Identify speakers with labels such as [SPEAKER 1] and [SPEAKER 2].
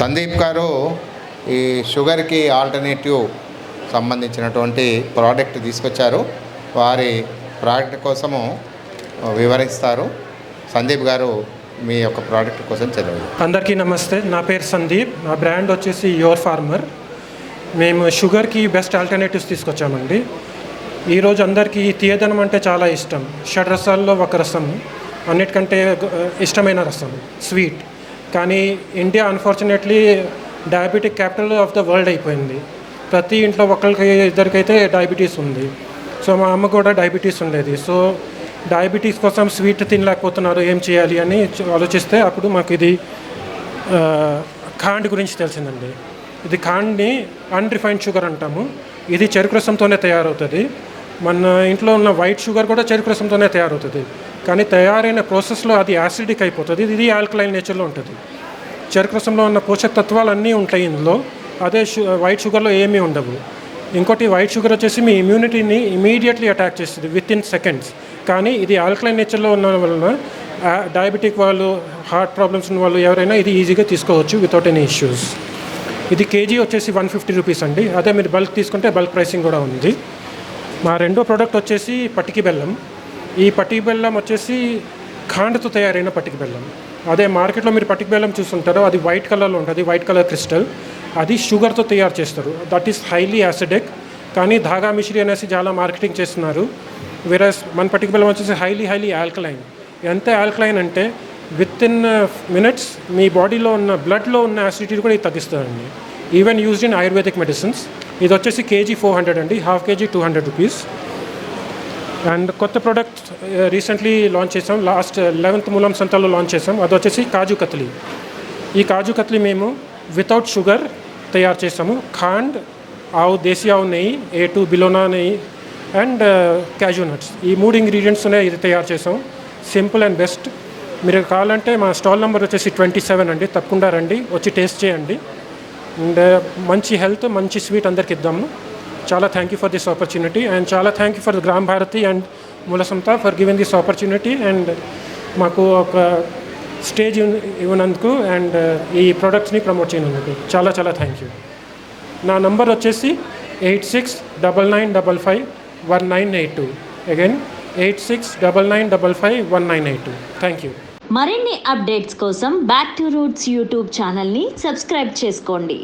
[SPEAKER 1] సందీప్ గారు ఈ షుగర్కి ఆల్టర్నేటివ్ సంబంధించినటువంటి ప్రోడక్ట్ తీసుకొచ్చారు. వారి ప్రోడక్ట్ కోసము వివరిస్తారు. సందీప్ గారు మీ యొక్క ప్రోడక్ట్ కోసం చదవండి
[SPEAKER 2] అందరికీ నమస్తే. నా పేరు సందీప్. నా బ్రాండ్ వచ్చేసి యువర్ ఫార్మర్. మేము షుగర్కి బెస్ట్ ఆల్టర్నేటివ్స్ తీసుకొచ్చామండి. ఈరోజు అందరికీ తీయదనం అంటే చాలా ఇష్టం. షడ్ రసాల్లో ఒక రసం అన్నిటికంటే ఇష్టమైన రసం స్వీట్. కానీ India unfortunately diabetic capital of the world అయిపోయింది. ప్రతి ఇంట్లో ఒకరికి ఇద్దరికైతే డయాబెటీస్ ఉంది. సో మా అమ్మ కూడా డయాబెటీస్ ఉండేది. సో డయాబెటీస్ కోసం స్వీట్ తినలేకపోతున్నారు ఏం చేయాలి అని ఆలోచిస్తే అప్పుడు మాకు ఇది ఖాండ్ గురించి తెలిసిందండి. ఇది ఖాండ్ని అన్రిఫైన్డ్ షుగర్ అంటాము. ఇది చెరుకు రసంతోనే తయారవుతుంది. మన ఇంట్లో ఉన్న వైట్ షుగర్ కూడా చెరుకు రసంతోనే తయారవుతుంది. కానీ తయారైన ప్రాసెస్లో అది యాసిడిక్ అయిపోతుంది. ఇది ఆల్కలైన్ నేచర్లో ఉంటుంది. చెరుకు రసంలో ఉన్న పోషక తత్వాలు అన్నీ ఉంటాయి ఇందులో. అదే షు వైట్ షుగర్లో ఏమీ ఉండవు. ఇంకోటి వైట్ షుగర్ వచ్చేసి మీ ఇమ్యూనిటీని ఇమీడియట్లీ అటాక్ చేస్తుంది విత్ ఇన్ సెకండ్స్. కానీ ఇది ఆల్కలైన్ నేచర్లో ఉన్న వలన డయాబెటిక్ వాళ్ళు హార్ట్ ప్రాబ్లమ్స్ ఉన్న వాళ్ళు ఎవరైనా ఇది ఈజీగా తీసుకోవచ్చు వితౌట్ ఎనీ ఇష్యూస్. ఇది కేజీ వచ్చేసి వన్ ఫిఫ్టీ రూపీస్ అండి. అదే మీరు బల్క్ తీసుకుంటే బల్క్ ప్రైసింగ్ కూడా ఉంది. మా రెండో ప్రోడక్ట్ వచ్చేసి పటికి బెల్లం. ఈ పటికి బెల్లం వచ్చేసి ఖాండ్తో తయారైన పటికి బెల్లం. అదే మార్కెట్లో మీరు పటికి బెల్లం చూస్తుంటారో అది వైట్ కలర్లో ఉంటుంది వైట్ కలర్ క్రిస్టల్. అది షుగర్తో తయారు చేస్తారు. That is highly acidic. కానీ ధాగా మిశ్రీ అనేసి చాలా మార్కెటింగ్ చేస్తున్నారు. వేరే మన పట్టిక బెల్లం వచ్చేసి హైలీ హైలీ ఆల్కలైన్. ఎంత ఆల్కలైన్ అంటే విత్ ఇన్ మినిట్స్ మీ బాడీలో ఉన్న బ్లడ్లో ఉన్న యాసిడిటీ కూడా ఇది తగ్గిస్తుందండి. Even used in ayurvedic medicines ఇది వచ్చేసి కేజీ ఫోర్ హండ్రెడ్ అండి. Half KG two hundred rupees. And కొత్త ప్రోడక్ట్ రీసెంట్లీ లాంచ్ చేసాం. లాస్ట్ లెవెన్త్ మూలం సంతలో లాంచ్ చేసాం. అది వచ్చేసి కాజు కత్లీ. ఈ కాజు కత్లీ మేము వితౌట్ షుగర్ తయారు చేసాము. ఖాండ్ ఆవు దేశీ ఆవు నెయ్యి ఏ టూ బిలోనా నెయ్యి అండ్ క్యాజూ నట్స్ ఈ మూడు ఇంగ్రీడియంట్స్తోనే ఇది తయారు చేసాం. సింపుల్ అండ్ బెస్ట్ మీరు కావాలంటే మా స్టాల్ నెంబర్ వచ్చేసి ట్వంటీ సెవెన్ అండి. తప్పకుండా రండి. వచ్చి టేస్ట్ చేయండి. అండ్ uh, మంచి హెల్త్ మంచి స్వీట్ అందరికి ఇద్దాము. చాలా thank you for this opportunity and చాలా thank you for Gram Bharati and Moolasantha for given this opportunity and మాకు ఒక స్టేజ్ ఇవ్వనందుకు అండ్ ఈ ప్రోడక్ట్స్ని ప్రమోట్ చేయనందుకు. చాలా చాలా థ్యాంక్ యూ నా నంబర్ వచ్చేసి eight six double nine double five one nine eight two again eight six double nine double five one nine eight two thank you
[SPEAKER 3] మరిన్ని updates కోసం బ్యాక్ టు రూట్స్ యూట్యూబ్ ఛానల్ని subscribe చేసుకోండి.